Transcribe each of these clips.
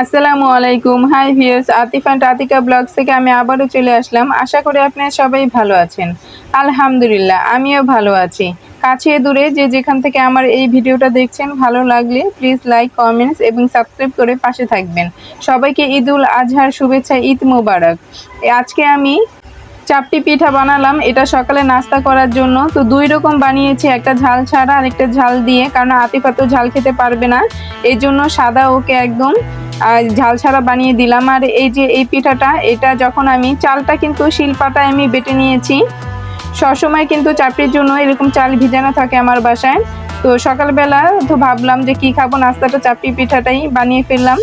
আসসালামু আলাইকুম। Hi views Atif and Atika vlogs থেকে আমি আবারও চলে আসলাম। আশা করি আপনারা সবাই ভালো আছেন। আলহামদুলিল্লাহ, আমিও ভালো আছি। কাছে দূরে যে যেখান থেকে আমার এই ভিডিওটা দেখছেন, ভালো লাগলে প্লিজ লাইক কমেন্টস এবং সাবস্ক্রাইব করে পাশে থাকবেন। সবাইকে ঈদুল আজহার শুভেচ্ছা, ঈদ মুবারক। আজকে আমি চাপটি পিঠা বানালাম। এটা সকালে নাস্তা করার জন্য। তো দুই রকম বানিয়েছি, একটা ঝাল ছাড়া আর একটা ঝাল দিয়ে, কারণ আতিফা তো ঝাল খেতে পারবে না। এই জন্য সাদা ওকে একদম ঝাল ছাড়া বানিয়ে দিলাম। আর এই যে এই পিঠাটা, এটা যখন আমি, চালটা কিন্তু শিলপাটায় আমি বেটে নিয়েছি। সবসময় কিন্তু চাপটির জন্য এরকম চাল ভিজানো থাকে আমার বাসায়। তো সকালবেলা তো ভাবলাম যে কি খাব, নাস্তাটা চাপটি পিঠাটাই বানিয়ে ফেললাম।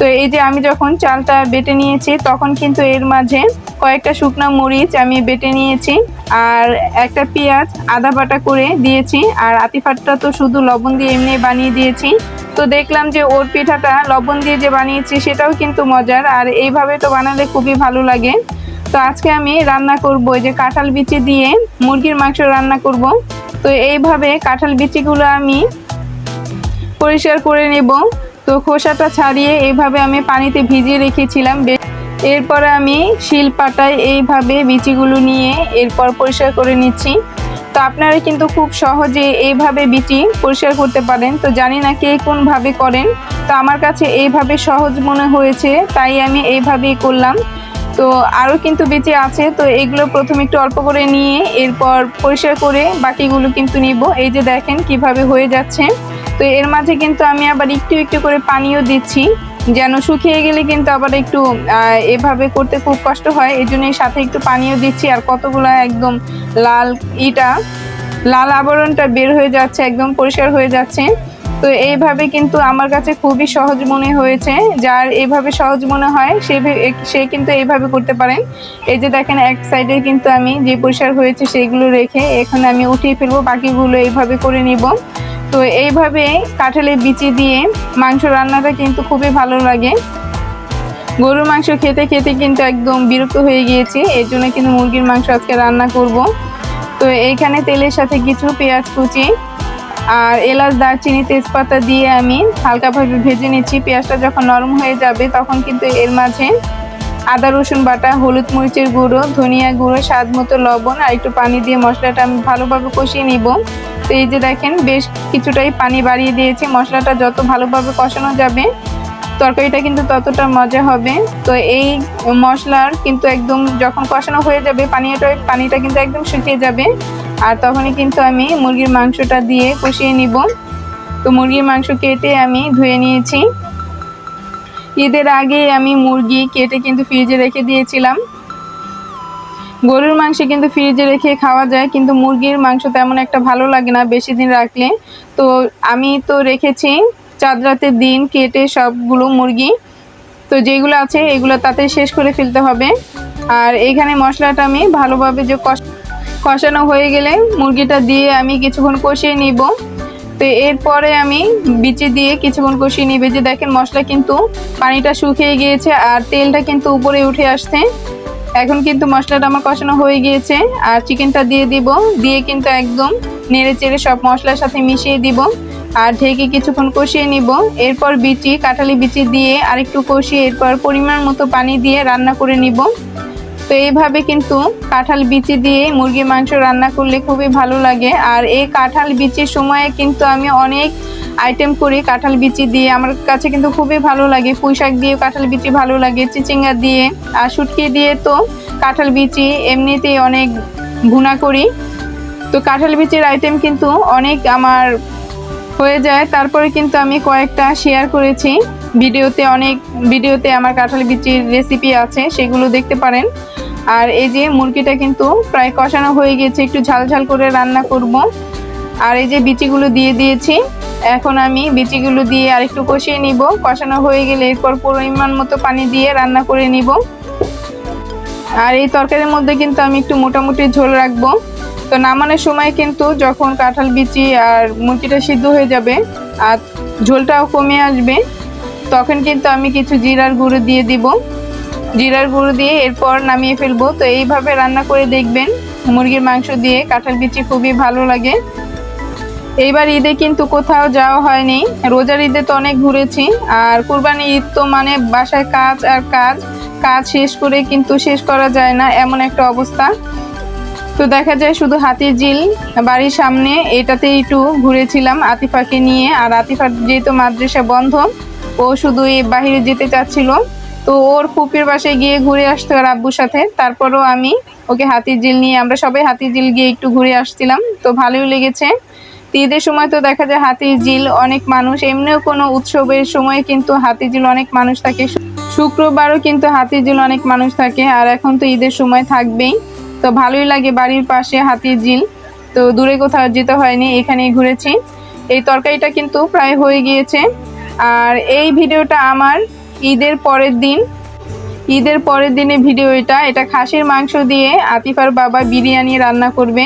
তো এই যে আমি যখন চালটা বেটে নিয়েছি, তখন কিন্তু এর মাঝে কয়েকটা শুকনো মরিচ আমি বেটে নিয়েছি আর একটা পেঁয়াজ, আদা বাটা করে দিয়েছি। আর আতিফাটটা তো শুধু লবণ দিয়ে এমনি বানিয়ে দিয়েছি। তো দেখলাম যে ওর পিঠাটা লবণ দিয়ে যে বানিয়েছি, সেটাও কিন্তু মজার। আর এইভাবে তো বানালে খুবই ভালো লাগে। তো আজকে আমি রান্না করব যে কাঁঠাল বিচি দিয়ে মুরগির মাংস রান্না করব। তো এইভাবে কাঁঠাল বিচিগুলো আমি পরিষ্কার করে নেব। তো খোসাটা ছাড়িয়ে এইভাবে আমি পানিতে ভিজিয়ে রেখেছিলাম। এরপরে আমি শিল পাটায় এইভাবে বিচিগুলো নিয়ে এরপর পরিষ্কার করে নিচ্ছি। তো আপনারা কিন্তু খুব সহজে এইভাবে বিচি পরিষ্কার করতে পারেন। তো জানি না কে কোনভাবে করেন। তো আমার কাছে এইভাবে সহজ মনে হয়েছে, তাই আমি এইভাবেই করলাম। তো আরও কিন্তু বেঁচে আছে, তো এগুলো প্রথমে একটু অল্প করে নিয়ে এরপর পরিষ্কার করে বাকিগুলো কিন্তু নিব। এই যে দেখেন কীভাবে হয়ে যাচ্ছে। তো এর মাঝে কিন্তু আমি আবার একটু একটু করে পানিও দিচ্ছি। যেন শুকিয়ে গেলে কিন্তু আবার একটু এভাবে করতে খুব কষ্ট হয়। এই জন্য সাথে একটু পানিও দিচ্ছি। আর কতগুলো একদম লাল ইটা, লাল আবরণটা বের হয়ে যাচ্ছে, একদম পরিষ্কার হয়ে যাচ্ছে। তো এইভাবে কিন্তু আমার কাছে খুবই সহজ মনে হয়েছে। যার এইভাবে সহজ মনে হয়, সে সে কিন্তু এইভাবে করতে পারেন এই যে দেখেন, এক সাইডে কিন্তু আমি যে পরিষ্কার হয়েছে, সেগুলো রেখে এখানে আমি উঠিয়ে ফেলব। বাকিগুলো এইভাবে করে নিব। তো এইভাবে কাঁঠালের বিচি দিয়ে মাংস রান্নাটা কিন্তু খুবই ভালো লাগে। গরুর মাংস খেতে খেতে কিন্তু একদম বিরক্ত হয়ে গিয়েছি, এর জন্য কিন্তু মুরগির মাংস আজকে রান্না করব। তো এইখানে তেলের সাথে কিছু পেঁয়াজ কুচি আর এলাচ, দারচিনি, তেজপাতা দিয়ে আমি হালকাভাবে ভেজে নিচ্ছি। পেঁয়াজটা যখন নরম হয়ে যাবে তখন কিন্তু এর মাঝে আদা, রসুন বাটা, হলুদ মরিচের গুঁড়ো, ধনিয়া গুঁড়ো, স্বাদ মতো লবণ আর একটু পানি দিয়ে মশলাটা আমি ভালোভাবে কষিয়ে নিব। তো এই যে দেখেন, বেশ কিছুটাই পানি বাড়িয়ে দিয়েছি। মশলাটা যত ভালোভাবে কষানো যাবে, তরকারিটা কিন্তু ততটা মজা হবে। তো এই মশলার কিন্তু একদম যখন কষানো হয়ে যাবে পানিটা পানিটা কিন্তু একদম শুকিয়ে যাবে। আর তখনই কিন্তু আমি মুরগির মাংসটা দিয়ে কষিয়ে নিব। তো মুরগির মাংস কেটে আমি ধুয়ে নিয়েছি। ঈদের আগে আমি মুরগি কেটে কিন্তু ফ্রিজে রেখে দিয়েছিলাম। গরুর মাংস কিন্তু ফ্রিজে রেখে খাওয়া যায়, কিন্তু মুরগির মাংস তেমন একটা ভালো লাগে না বেশি দিন রাখলে। তো আমি তো রেখেছি, চাঁদ রাতের দিন কেটে সবগুলো মুরগি। তো যেগুলো আছে এগুলো তাতে শেষ করে ফেলতে হবে। আর এখানে মশলাটা আমি ভালোভাবে যে কষ- কষানো হয়ে গেলে মুরগিটা দিয়ে আমি কিছুক্ষণ কষিয়ে নিব। তো এরপরে আমি বিচি দিয়ে কিছুক্ষণ কষিয়ে নিবে। যে দেখেন মশলা কিন্তু পানিটা শুকিয়ে গিয়েছে আর তেলটা কিন্তু উপরে উঠে আসছে। এখন কিন্তু মশলাটা আমার কষানো হয়ে গিয়েছে আর চিকেনটা দিয়ে দিব। দিয়ে কিন্তু একদম নেড়ে চেড়ে সব মশলার সাথে মিশিয়ে দিব আর ঢেকে কিছুক্ষণ কষিয়ে নিব। এরপর বিচি, কাঁঠালি বিচি দিয়ে আরেকটু কষিয়ে এরপর পরিমাণ মতো পানি দিয়ে রান্না করে নিব। তো এইভাবে কিন্তু কাঁঠাল বিচি দিয়ে মুরগি মাংস রান্না করলে খুবই ভালো লাগে। আর এই কাঁঠাল বিচির সময়ে কিন্তু আমি অনেক আইটেম করি কাঁঠাল বিচি দিয়ে। আমার কাছে কিন্তু খুবই ভালো লাগে। পুঁই শাক দিয়ে কাঁঠাল বিচি ভালো লাগে, চিচিঙ্গা দিয়ে আর শুটকি দিয়ে তো কাঁঠাল বিচি এমনিতেই অনেক ভুনা করি। তো কাঁঠাল বিচির আইটেম কিন্তু অনেক আমার হয়ে যায়। তারপরে কিন্তু আমি কয়েকটা শেয়ার করেছি। ভিডিওতে অনেক, ভিডিওতে আমার কাঁঠাল বিচির রেসিপি আছে, সেগুলো দেখতে পারেন। আর এই যে মুরগিটা কিন্তু প্রায় কষানো হয়ে গেছে, একটু ঝাল ঝাল করে রান্না করব। আর এই যে বিচিগুলো দিয়ে দিয়েছি, এখন আমি বিচিগুলো দিয়ে আর একটু কষিয়ে নিব। কষানো হয়ে গেলে এরপর পরিমাণ মতো পানি দিয়ে রান্না করে নিব। আর এই তরকারির মধ্যে কিন্তু আমি একটু মোটামুটি ঝোল রাখব। তো নামানোর সময় কিন্তু যখন কাঁঠাল বিচি আর মুরগিটা সিদ্ধ হয়ে যাবে আর ঝোলটাও কমে আসবে, তখন কিন্তু আমি কিছু জিরার গুঁড়ো দিয়ে দিব। জিরার গুঁড়ো দিয়ে এরপর নামিয়ে ফেলব। তো এইভাবে রান্না করে দেখবেন, মুরগির মাংস দিয়ে কাঁঠাল বিচি খুবই ভালো লাগে। এইবার ঈদে কিন্তু কোথাও যাওয়া হয়নি। রোজার ঈদে তো অনেক ঘুরেছি, আর কুরবানি ঈদ তো মানে বাসায় কাজ আর কাজ কাজ শেষ করে কিন্তু শেষ করা যায় না, এমন একটা অবস্থা। তো দেখা যায় শুধু হাতির ঝিল, বাড়ির সামনে এটাতে একটু ঘুরেছিলাম আতিফাকে নিয়ে। আর আতিফার যেহেতু মাদ্রাসা বন্ধ, ও শুধু এই বাহিরে যেতে চাচ্ছিল। তো ওর ফুপির বাসায় গিয়ে ঘুরে আসতো আর আব্বুর সাথে। তারপরও আমি ওকে হাতির ঝিল নিয়ে, আমরা সবাই হাতির ঝিল গিয়ে একটু ঘুরে আসছিলাম। তো ভালোই লেগেছে। ঈদের সময় তো দেখা যায় হাতির ঝিল অনেক মানুষ, এমনিও কোনো উৎসবের সময় কিন্তু হাতির ঝিল অনেক মানুষ থাকে। শুক্রবারও কিন্তু হাতির ঝিল অনেক মানুষ থাকে আর এখন তো ঈদের সময় থাকবেই। তো ভালোই লাগে বাড়ির পাশে হাতির ঝিল তো দূরে কোথাও যেতে হয়নি, এখানেই ঘুরেছি। এই তরকারিটা কিন্তু প্রায় হয়ে গিয়েছে। আর এই ভিডিওটা আমার ঈদের পরের দিন, ঈদের পরের দিনে ভিডিও এটা এটা খাসির মাংস দিয়ে আতিফার বাবা বিরিয়ানি রান্না করবে।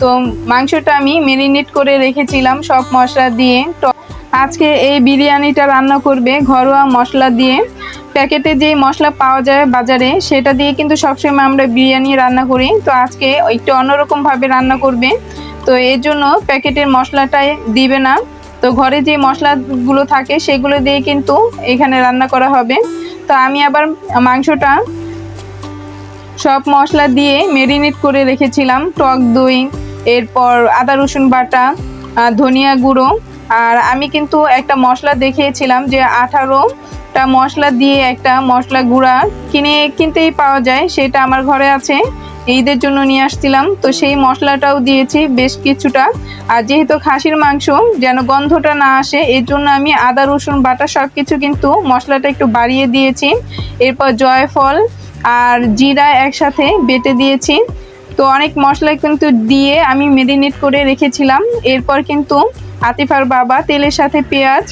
তো মাংসটা আমি মেরিনেট করে রেখেছিলাম সব মশলা দিয়ে। আজকে এই বিরিয়ানিটা রান্না করবে ঘরোয়া মশলা দিয়ে। প্যাকেটে যে মশলা পাওয়া যায় বাজারে, সেটা দিয়ে কিন্তু সবসময় আমরা বিরিয়ানি রান্না করি। তো আজকে একটু অন্যরকমভাবে রান্না করবে। তো এর জন্য প্যাকেটের মশলাটাই দিবে না। তো ঘরে যে মশলাগুলো থাকে সেগুলো দিয়ে কিন্তু এখানে রান্না করা হবে। তো আমি আবার মাংসটা সব মশলা দিয়ে মেরিনেট করে রেখেছিলাম। টক দই, এরপর আদা, রসুন বাটা ধনিয়া গুঁড়ো। আর আমি কিন্তু একটা মশলা দেখিয়েছিলাম যে আঠারোটা মশলা দিয়ে একটা মশলা গুঁড়া কিনে কিনতেই পাওয়া যায়, সেটা আমার ঘরে আছে। ঈদের জন্য নিয়ে আসছিলাম। তো সেই মশলাটাও দিয়েছি বেশ কিছুটা। আর যেহেতু খাসির মাংস যেন গন্ধটা না আসে এর জন্য আমি আদা রসুন বাটা সব কিছু কিন্তু মশলাটা একটু বাড়িয়ে দিয়েছি। এরপর জয়ফল আর জিরা একসাথে বেটে দিয়েছি। তো অনেক মশলা কিন্তু দিয়ে আমি মেরিনেট করে রেখেছিলাম। এরপর কিন্তু আতিফার বাবা তেলের সাথে পেঁয়াজ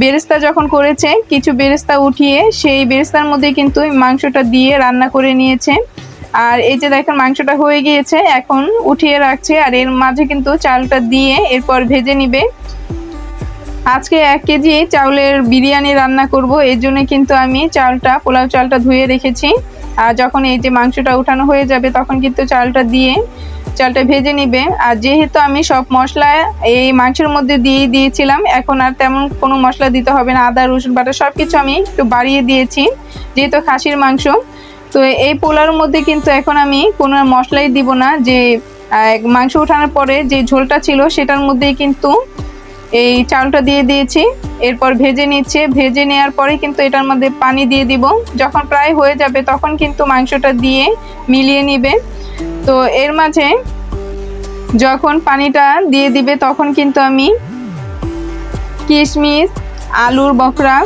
বেরেস্তা যখন করেছে কিছু বেরেস্তা উঠিয়ে সেই বেরেস্তার মধ্যে কিন্তু মাংসটা দিয়ে রান্না করে নিয়েছে। আর এই যে দেখেন মাংসটা হয়ে গিয়েছে, এখন উঠিয়ে রাখছে আর এর মাঝে কিন্তু চালটা দিয়ে এরপর ভেজে নিবে। আজকে এক কেজি চাউলের বিরিয়ানি রান্না করব এর জন্য কিন্তু আমি চালটা, পোলাও চালটা ধুয়ে রেখেছি। আর যখন এই যে মাংসটা উঠানো হয়ে যাবে, তখন কিন্তু চালটা দিয়ে চালটা ভেজে নিবে। আর যেহেতু আমি সব মশলা এই মাংসের মধ্যে দিয়ে দিয়েছিলাম, এখন আর তেমন কোনো মশলা দিতে হবে না। আদা, রসুন বাটা সব কিছু আমি একটু বাড়িয়ে দিয়েছি, যেহেতু খাসির মাংস। তো এই পোলার মধ্যে কিন্তু এখন আমি কোনো মশলাই দিব না, যে মাংস ওঠানোর পরে যে ঝোলটা ছিল সেটার মধ্যেই কিন্তু এই চালটা দিয়ে দিয়েছি। এরপর ভেজে নিচ্ছে। ভেজে নেওয়ার পরে কিন্তু এটার মধ্যে পানি দিয়ে দিব। যখন প্রায় হয়ে যাবে তখন কিন্তু মাংসটা দিয়ে মিলিয়ে নিবে। তো এর মাঝে যখন পানিটা দিয়ে দিবে তখন কিন্তু আমি কিশমিশ, আলুর বকরা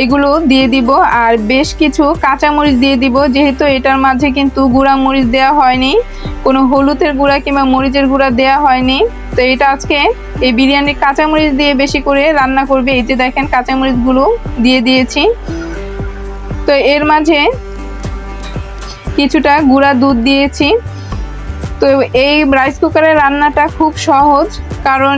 এগুলো দিয়ে দিব আর বেশ কিছু কাঁচামরিচ দিয়ে দিব, যেহেতু এটার মাঝে কিন্তু গুঁড়া মরিচ দেওয়া হয়নি, কোনো হলুদের গুঁড়া কিংবা মরিচের গুঁড়া দেওয়া হয়নি। তো এটা আজকে এই বিরিয়ানির কাঁচামরিচ দিয়ে বেশি করে রান্না করবে। এই যে দেখেন কাঁচামরিচগুলো দিয়ে দিয়েছি। তো এর মাঝে কিছুটা গুঁড়া দুধ দিয়েছি। তো এই রাইস কুকারের রান্নাটা খুব সহজ, কারণ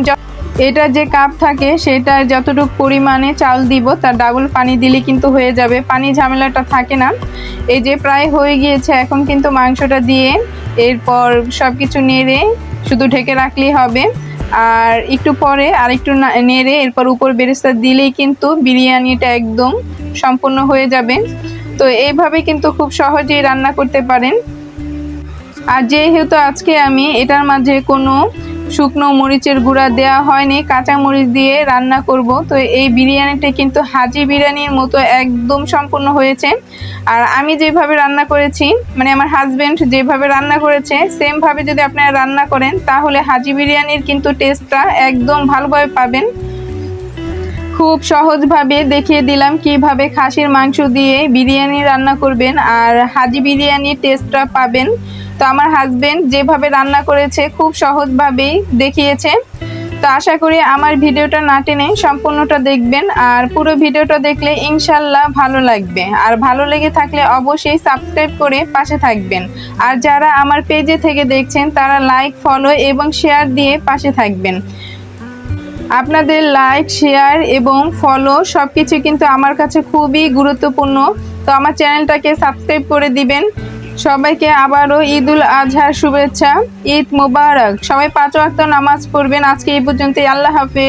এটা যে কাপ থাকে, সেটা যতটুকু পরিমাণে চাল দিব, তার ডাবল পানি দিলে কিন্তু হয়ে যাবে। পানি ঝামেলাটা থাকে না। এই যে প্রায় হয়ে গিয়েছে, এখন কিন্তু মাংসটা দিয়ে এরপর সব কিছু নেড়ে, শুধু ঢেকে রাখলেই হবে। আর একটু পরে আর একটু নেড়ে এরপর উপর বেরেস্তা দিলেই কিন্তু বিরিয়ানিটা একদম সম্পূর্ণ হয়ে যাবে। তো এইভাবে কিন্তু খুব সহজেই রান্না করতে পারেন। আর যেহেতু আজকে আমি এটার মাঝে কোনো শুকনো মরিচের গুঁড়া দেওয়া হয়নি, কাঁচা মরিচ দিয়ে রান্না করব। তো এই বিরিয়ানিটা কিন্তু হাজি বিরিয়ানির মতো একদম সম্পূর্ণ হয়েছে। আর আমি যেভাবে রান্না করেছি মানে আমার হাজব্যান্ড যেভাবে রান্না করেছে সেমভাবে যদি আপনারা রান্না করেন, তাহলে হাজি বিরিয়ানির কিন্তু টেস্টটা একদম ভালোভাবে পাবেন। খুব সহজভাবে দেখিয়ে দিলাম কীভাবে খাসির মাংস দিয়ে বিরিয়ানি রান্না করবেন, আর হাজি বিরিয়ানির টেস্টটা পাবেন। তো আমার হাজবেন্ড যেভাবে রান্না করেছে খুব সহজভাবেই দেখিয়েছে। তো আশা করি আমার ভিডিওটা না টেনে সম্পূর্ণটা দেখবেন আর পুরো ভিডিওটা দেখলে ইনশাল্লাহ ভালো লাগবে। আর ভালো লেগে থাকলে অবশ্যই সাবস্ক্রাইব করে পাশে থাকবেন। আর যারা আমার পেজে থেকে দেখছেন, তারা লাইক ফলো এবং শেয়ার দিয়ে পাশে থাকবেন। আপনাদের লাইক শেয়ার এবং ফলো সব কিছু কিন্তু আমার কাছে খুবই গুরুত্বপূর্ণ। তো আমার চ্যানেলটাকে সাবস্ক্রাইব করে দিবেন। সবাইকে আবারও ঈদুল আজহার শুভেচ্ছা, ঈদ মুবারক। সবাই পাঁচ ওয়াক্ত নামাজ পড়বেন। আজকে এই পর্যন্তই। আল্লাহ হাফিজ।